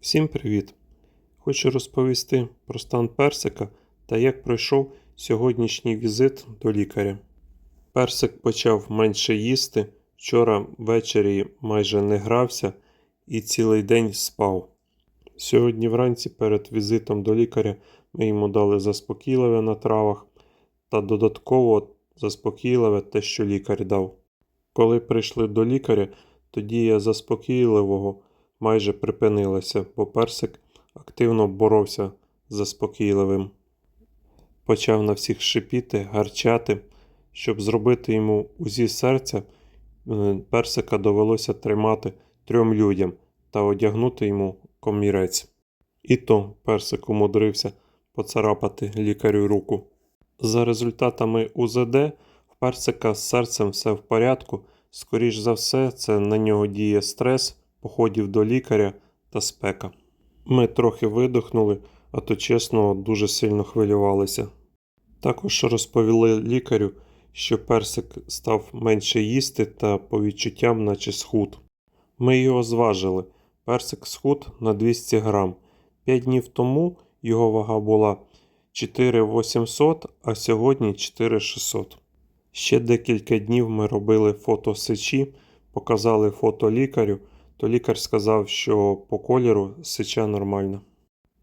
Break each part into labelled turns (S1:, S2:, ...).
S1: Всім привіт! Хочу розповісти про стан персика та як пройшов сьогоднішній візит до лікаря. Персик почав менше їсти, вчора ввечері майже не грався і цілий день спав. Сьогодні вранці перед візитом до лікаря ми йому дали заспокійливе на травах та додатково заспокійливе те, що лікар дав. Коли прийшли до лікаря, то дія заспокійливого майже припинилася, бо персик активно боровся заспокійливим. Почав на всіх шипіти, гарчати. Щоб зробити йому УЗІ серця, е, персика довелося тримати трьом людям та одягнути йому комірець. І то персик умудрився поцарапати лікарю руку. За результатами УЗД в персика з серцем все в порядку. Скоріш за все, це на нього діє стрес, походів до лікаря та спека. Ми трохи видихнули, а то чесно дуже сильно хвилювалися. Також розповіли лікарю, що персик став менше їсти та по відчуттям, наче схуд. Ми його зважили. Персик схуд на 200 грам. 5 днів тому його вага була 4800, а сьогодні 4600. Ще декілька днів ми робили фото сечі, показали фото лікарю, то лікар сказав, що по кольору сеча нормальна.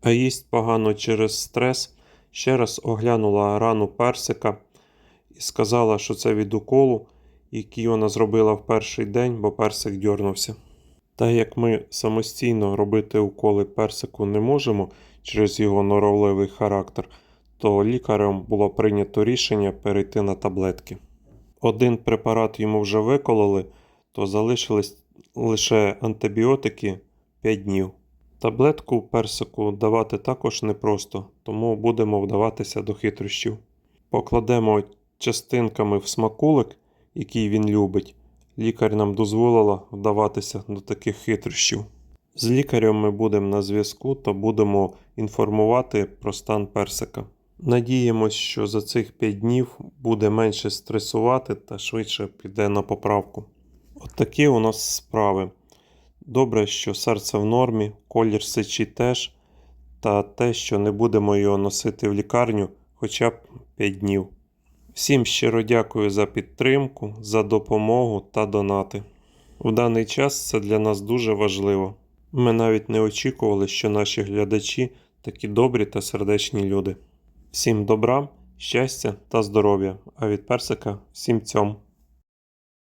S1: А їсть погано через стрес. Ще раз оглянула рану персика і сказала, що це від уколу, який вона зробила в перший день, бо персик дьорнувся. Та як ми самостійно робити уколи персику не можемо через його норовливий характер, то лікарем було прийнято рішення перейти на таблетки. Один препарат йому вже викололи, то залишились лише антибіотики 5 днів. Таблетку персику давати також непросто, тому будемо вдаватися до хитрощів. Покладемо частинками в смакулик, який він любить. Лікар нам дозволила вдаватися до таких хитрощів. З лікарем ми будемо на зв'язку та будемо інформувати про стан персика. Надіємось, що за цих 5 днів буде менше стресувати та швидше піде на поправку. От такі у нас справи. Добре, що серце в нормі, колір сечі теж, та те, що не будемо його носити в лікарню хоча б 5 днів. Всім щиро дякую за підтримку, за допомогу та донати. В даний час це для нас дуже важливо. Ми навіть не очікували, що наші глядачі такі добрі та сердечні люди. Всім добра, щастя та здоров'я, а від персика всім цьом.